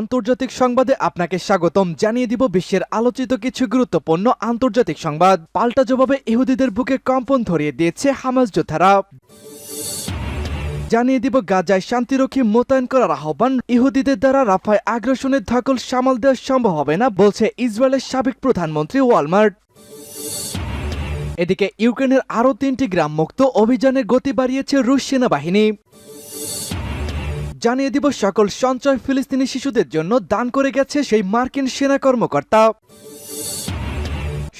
আন্তর্জাতিক সংবাদে আপনাকে স্বাগতম। জানিয়ে দিব বিশ্বের আলোচিত কিছু গুরুত্বপূর্ণ আন্তর্জাতিক সংবাদ। পাল্টা জবাবে ইহুদিদের বুকে কম্পন ধরিয়ে দিয়েছে হামাস যোদ্ধারা। জানিয়ে দিব গাজায় শান্তিরক্ষী মোতায়েন করার আহ্বান। ইহুদিদের দ্বারা রাফায় আগ্রাসনের ধকল সামাল দেওয়া সম্ভব হবে না, বলছে ইসরায়েলের সাবেক প্রধানমন্ত্রী ওয়ালমার্ট। এদিকে ইউক্রেনের আরও তিনটি গ্রাম মুক্ত অভিযানের গতি বাড়িয়েছে রুশ সেনাবাহিনী। জানিয়ে দিব সকল সঞ্চয় ফিলিস্তিনি শিশুদের জন্য দান করে গেছে সেই মার্কিন সেনা কর্মকর্তা।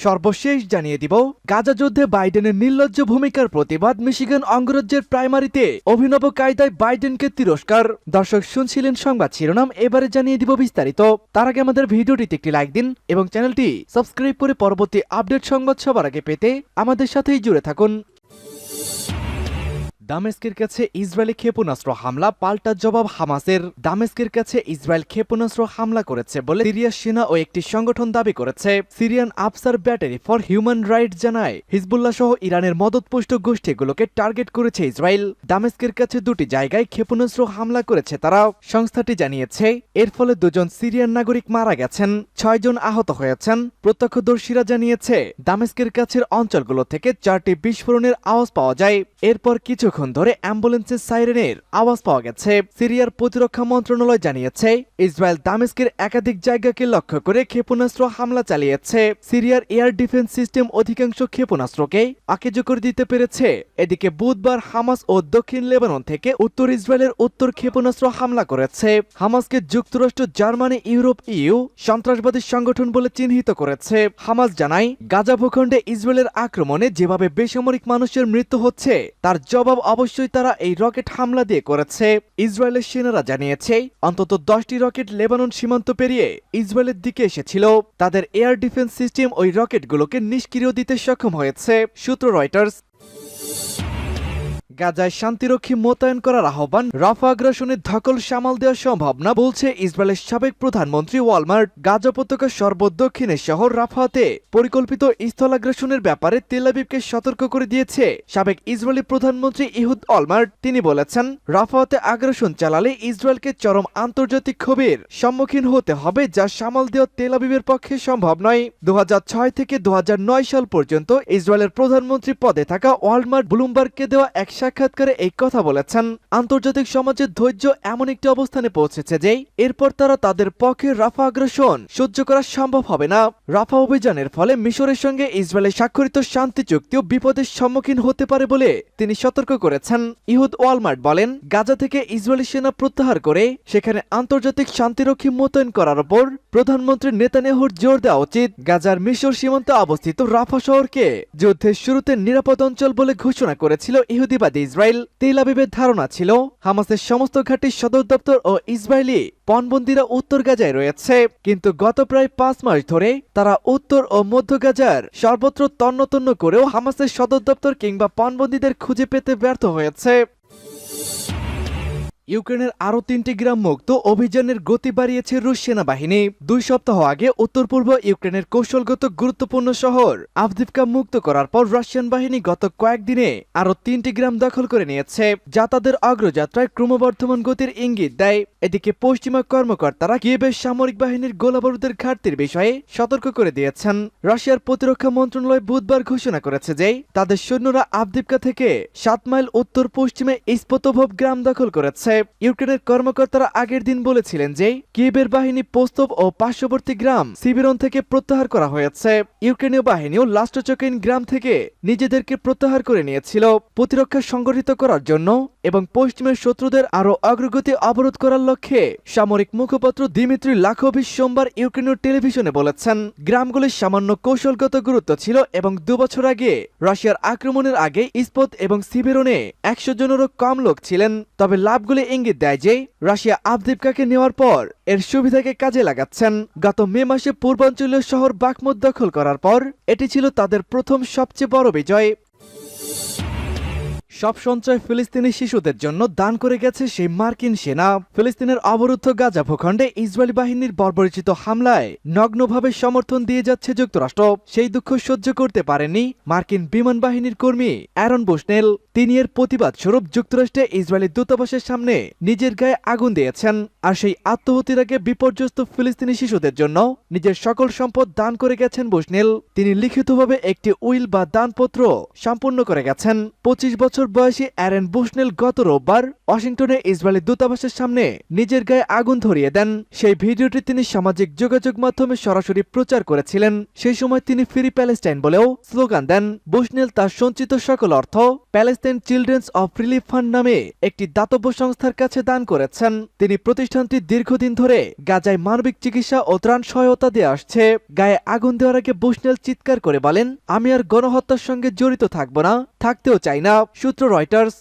সর্বশেষ জানিয়ে দিব, গাজা যুদ্ধে বাইডেনের নির্লজ্জ ভূমিকার প্রতিবাদ মিশিগান অঙ্গরাজ্যের প্রাইমারিতে। অভিনব কায়দায় বাইডেনকে তিরস্কার। দর্শক শুনছিলেন সংবাদ শিরোনাম, এবারে জানিয়ে দিব বিস্তারিত। তার আগে আমাদের ভিডিওটিতে একটি লাইক দিন এবং চ্যানেলটি সাবস্ক্রাইব করে পরবর্তী আপডেট সংবাদ সবার আগে পেতে আমাদের সাথেই জুড়ে থাকুন। দামেস্কের কাছে ইসরায়েলি ক্ষেপণাস্ত্র হামলা, পাল্টা জবাব হামাসের। দামেস্কের কাছে ইসরায়েল ক্ষেপণাস্ত্র হামলা করেছে বলে সিরিয়া সেনা ও একটি সংগঠন দাবি করেছে। Syrian observatory for human right জানায়, হিজবুল্লাহ সহ ইরানের মদতপুষ্ট গোষ্ঠীগুলোকে টার্গেট করেছে ইসরায়েল। দামেস্কের কাছে দুটি জায়গায় ক্ষেপণাস্ত্র হামলা করেছে তারা, সংস্থাটি জানিয়েছে। এর ফলে দুজন সিরিয়ান নাগরিক মারা গেছেন ছয়জন আহত হয়েছেন। প্রত্যক্ষদর্শীরা জানিয়েছে, দামেস্কের কাছের অঞ্চলগুলো থেকে চারটি বিস্ফোরণের আওয়াজ পাওয়া যায়। এরপর কিছুক্ষণ ধরে অ্যাম্বুলেন্সের সাইরেনের আওয়াজ পাওয়া গেছে। সিরিয়ার প্রতিরক্ষা মন্ত্রণালয় জানিয়েছে, ইসরায়েল দামেস্কের একাধিক জায়গাকে লক্ষ্য করে ক্ষেপণাস্ত্র হামলা চালিয়েছে। সিরিয়ার এয়ার ডিফেন্স সিস্টেম অধিকাংশ ক্ষেপণাস্ত্রকে আকেজ করে দিতে পেরেছে। এদিকে বুধবার হামাস ও দক্ষিণ লেবানন থেকে উত্তর ইসরায়েলের উত্তর ক্ষেপণাস্ত্র হামলা করেছে। হামাসকে যুক্তরাষ্ট্র, জার্মানি, ইউরোপ, ইউ সন্ত্রাসবাদী সংগঠন বলে চিহ্নিত করেছে। হামাস জানায়, গাজা ভূখণ্ডে ইসরায়েলের আক্রমণে যেভাবে বেসামরিক মানুষের মৃত্যু হচ্ছে, তার জবাব অবশ্যই তারা এই রকেট হামলা দিয়ে করেছে। ইসরায়েলের সেনারা জানিয়েছে, অন্তত দশটি রকেট লেবানন সীমান্ত পেরিয়ে ইসরায়েলের দিকে এসেছিল। তাদের এয়ার ডিফেন্স সিস্টেম ওই রকেটগুলোকে নিষ্ক্রিয় দিতে সক্ষম হয়েছে, সূত্র রয়টার্স। গাজায় শান্তিরক্ষী মোতায়েন করার আহ্বান, রাফা আগ্রাসনের ধকল সামাল দেওয়া সম্ভব না বলছে ইসরায়েলের সাবেক প্রধানমন্ত্রী ওয়ালমার্ট। গাজা উপত্যকার সর্বদক্ষিণের শহর রাফাতে পরিকল্পিত স্থলাগ্রাসনের ব্যাপারে তেলাবিবকে সতর্ক করে দিয়েছে সাবেক ইসরায়েলি প্রধানমন্ত্রী ইহুদ অলমার্ট তিনি বলেছেন, রাফাতে আগ্রাসন চালালে ইসরায়েলকে চরম আন্তর্জাতিক ক্ষোভের সম্মুখীন হতে হবে, যা সামাল দেওয়া তেলাবিবের পক্ষে সম্ভব নয়। দু থেকে দুহাজার নয় সাল পর্যন্ত ইসরায়েলের প্রধানমন্ত্রী পদে থাকা ওয়ালমার্ট ব্লুমবার্গকে দেওয়া এক সাক্ষাৎকারে এই কথা বলেছেন। আন্তর্জাতিক সমাজের ধৈর্য এমন একটি অবস্থানে পৌঁছেছে যে, এরপর তারা তাদের পক্ষে রাফা আগ্রাসন সহ্য করা সম্ভব হবে না। রাফা অভিযানের ফলে মিশরের সঙ্গে ইসরায়েলের স্বাক্ষরিত শান্তি চুক্তিও বিপদের সম্মুখীন হতে পারে বলে তিনি সতর্ক করেছেন। ইহুদ ওয়ালমার্ট বলেন, গাজা থেকে ইসরায়েলি সেনা প্রত্যাহার করে সেখানে আন্তর্জাতিক শান্তিরক্ষী মোতায়েন করার ওপর প্রধানমন্ত্রী নেতানিয়াহুর জোর দেওয়া উচিত। গাজার মিশর সীমান্তে অবস্থিত রাফা শহরকে যুদ্ধের শুরুতে নিরাপদ অঞ্চল বলে ঘোষণা করেছিল ইহুদিবাদী ইসরায়েল তেল আবিবের ধারণা ছিল, হামাসের সমস্ত ঘাটির সদর দপ্তর ও ইসরায়েলি পণবন্দিরা উত্তর গাজায় রয়েছে। কিন্তু গত প্রায় পাঁচ মাস ধরে তারা উত্তর ও মধ্য গাজার সর্বত্র তন্নতন্ন করেও হামাসের সদর দপ্তর কিংবা পণবন্দীদের খুঁজে পেতে ব্যর্থ হয়েছে। ইউক্রেনের আরও তিনটি গ্রাম মুক্ত অভিযানের গতি বাড়িয়েছে রুশ সেনাবাহিনী। দুই সপ্তাহ আগে উত্তর পূর্ব ইউক্রেনের কৌশলগত গুরুত্বপূর্ণ শহর আভদিভকা মুক্ত করার পর রাশিয়ান বাহিনী গত কয়েকদিনে আরও তিনটি গ্রাম দখল করে নিয়েছে, যা তাদের অগ্রযাত্রায় ক্রমবর্ধমান গতির ইঙ্গিত দেয়। এদিকে পশ্চিমা কর্মকর্তারা কিয়েবের সামরিক বাহিনীর গোলাবারুদের ঘাটতির বিষয়ে সতর্ক করে দিয়েছেন। রাশিয়ার প্রতিরক্ষা মন্ত্রণালয় বুধবার ঘোষণা করেছে যে, তাদের সৈন্যরা আভদিভকা থেকে সাত মাইল উত্তর পশ্চিমে ইস্পতভব গ্রাম দখল করেছে। ইউক্রেনের কর্মকর্তারা আগের দিন বলেছিলেন যে কিয়েবের বাহিনী পোস্তব ও পার্শ্ববর্তী গ্রাম সিবিরন থেকে প্রত্যাহার করা হয়েছে। ইউক্রেনীয় বাহিনীও লাস্টচকেইন গ্রাম থেকে নিজেদেরকে প্রত্যাহার করে নিয়েছিল, প্রতিরক্ষা সংগঠিত করার জন্য এবং পশ্চিমের শত্রুদের আরও অগ্রগতি অবরোধ করার লক্ষ্যে সামরিক মুখপাত্র দিমিত্রি লাখোভিচ সোমবার ইউক্রেনীয় টেলিভিশনে বলেছেন, গ্রামগুলির সামান্য কৌশলগত গুরুত্ব ছিল এবং দুবছর আগে রাশিয়ার আক্রমণের আগে ইস্পত এবং সিবেরনে একশো জনেরও কম লোক ছিলেন, তবে লাভগুলি ইঙ্গিত দেয় যে, রাশিয়া আবদিপকাকে নেওয়ার পর এর সুবিধাকে কাজে লাগাচ্ছেন। গত মে মাসে পূর্বাঞ্চলীয় শহর বাকমুদ দখল করার পর, এটি ছিল তাদের প্রথম সবচেয়ে বড় বিজয়। সব সঞ্চয় ফিলিস্তিনি শিশুদের জন্য দান করে গেছে সেই মার্কিন সেনা। ফিলিস্তিনের অবরুদ্ধ গাজা ভূখণ্ডে ইসরায়েলি বাহিনীর বর্বরিচিত হামলায় নগ্নভাবে সমর্থন দিয়ে যাচ্ছে যুক্তরাষ্ট্র। সেই দুঃখ সহ্য করতে পারেনি মার্কিন বিমান বাহিনীর কর্মী অ্যারন বুশনেল। তিনি এর প্রতিবাদ স্বরূপ যুক্তরাষ্ট্রে ইসরায়েলি দূতাবাসের সামনে নিজের গায়ে আগুন দিয়েছেন। আর সেই আত্মহতির আগে বিপর্যস্ত ফিলিস্তিনি শিশুদের জন্য নিজের সকল সম্পদ দান করে গেছেন বুশনেল। তিনি লিখিতভাবে একটি উইল বা দানপত্র সম্পূর্ণ করে গেছেন। পঁচিশ বছর বয়সী অ্যারেন বুশনেল গত রোববার ওয়াশিংটনে ইসরায়েলি দূতাবাসের সামনে নিজের গায়ে আগুন ধরিয়ে দেন। সেই ভিডিওটি তিনি সামাজিক যোগাযোগ মাধ্যমে সরাসরি প্রচার করেছিলেন। সেই সময় তিনি ফ্রি প্যালেস্টাইন বলেও স্লোগান দেন। বুশনেল তার সঞ্চিত সকল অর্থ Palestine children's of relief fund নামে একটি দাতব্য সংস্থার কাছে দান করেছেন। তিনি প্রতিষ্ঠানটি দীর্ঘদিন ধরে গাজায় মানবিক চিকিৎসা ও ত্রাণ সহায়তা দিয়ে আসছে। গায়ে আগুন দেওয়ার আগে বুশনেল চিৎকার করে বলেন, আমি আর গণহত্যার সঙ্গে জড়িত থাকব না, থাকতেও চাই না। সূত্র রয়টার্স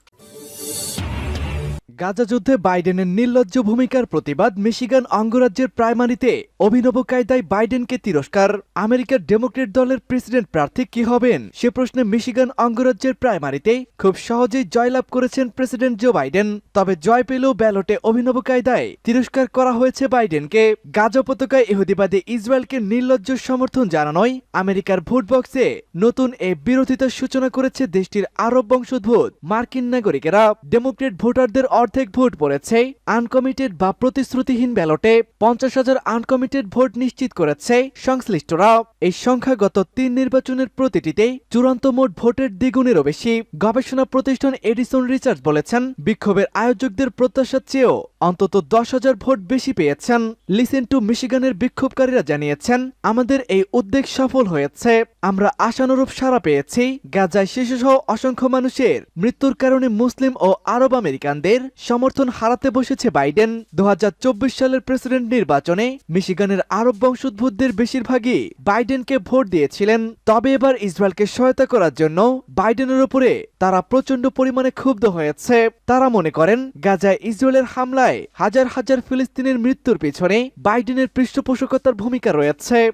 গাজা যুদ্ধে বাইডেনের নির্লজ্জ ভূমিকার প্রতিবাদ মিশিগান অঙ্গরাজ্যের প্রাইমারিতে অভিনব কায়দায় বাইডেনকে তিরস্কার। আমেরিকার ডেমোক্রেট দলের প্রেসিডেন্ট প্রার্থী কি হবেন? সে প্রশ্নে মিশিগান অঙ্গরাজ্যের প্রাইমারিতে খুব সহজেই জয়লাভ করেছেন প্রেসিডেন্ট জো বাইডেন। তবে জয় পেলেও ব্যালটে অভিনব কায়দায় তিরস্কার করা হয়েছে বাইডেনকে। গাজা উপত্যকায় ইহুদিবাদী ইসরায়েলকে নির্লজ্জ সমর্থন জানানোয় আমেরিকার ভোট বক্সে নতুন এ বিরোধিতার সূচনা করেছে দেশটির আরব বংশোদ্ভূত মার্কিন নাগরিকেরা। ডেমোক্রেট ভোটারদের অর্ধেক ভোট পড়েছে, আনকমিটেড বা প্রতিশ্রুতিহীন ব্যালটে পঞ্চাশ হাজার আনকমিটেড ভোট নিশ্চিত করেছে সংশ্লিষ্টরা। এই সংখ্যা গত তিন নির্বাচনের প্রতিটিতেই চূড়ান্ত মোট ভোটের দ্বিগুণেরও বেশি, গবেষণা প্রতিষ্ঠান এডিসন রিসার্চ বলেছেন। বিক্ষোভের আয়োজকদের প্রত্যাশার চেয়েও অন্তত দশ হাজার ভোট বেশি পেয়েছেন। লিসেন টু মিশিগানের বিক্ষোভকারীরা জানিয়েছেন, আমাদের এই উদ্বেগ সফল হয়েছে। আমরা আশানুরূপ সাড়া পেয়েছি। গাজায় শিশুসহ অসংখ্য মানুষের মৃত্যুর কারণে মুসলিম ও আরব আমেরিকানদের সমর্থন হারাতে বসেছে বাইডেন। দু হাজার চব্বিশ সালের প্রেসিডেন্ট নির্বাচনে মিশিগানের আরব বংশোদ্ভূতদের বেশিরভাগই বাইডেনকে ভোট দিয়েছিলেন। তবে এবার ইসরায়েলকে সহায়তা করার জন্য বাইডেনের উপরে তারা প্রচণ্ড পরিমাণে ক্ষুব্ধ হয়েছে। তারা মনে করেন, গাজায় ইসরায়েলের হামলায় হাজার হাজার ফিলিস্তিনের মৃত্যুর পিছনে বাইডেনের পৃষ্ঠপোষকতার ভূমিকা রয়েছে।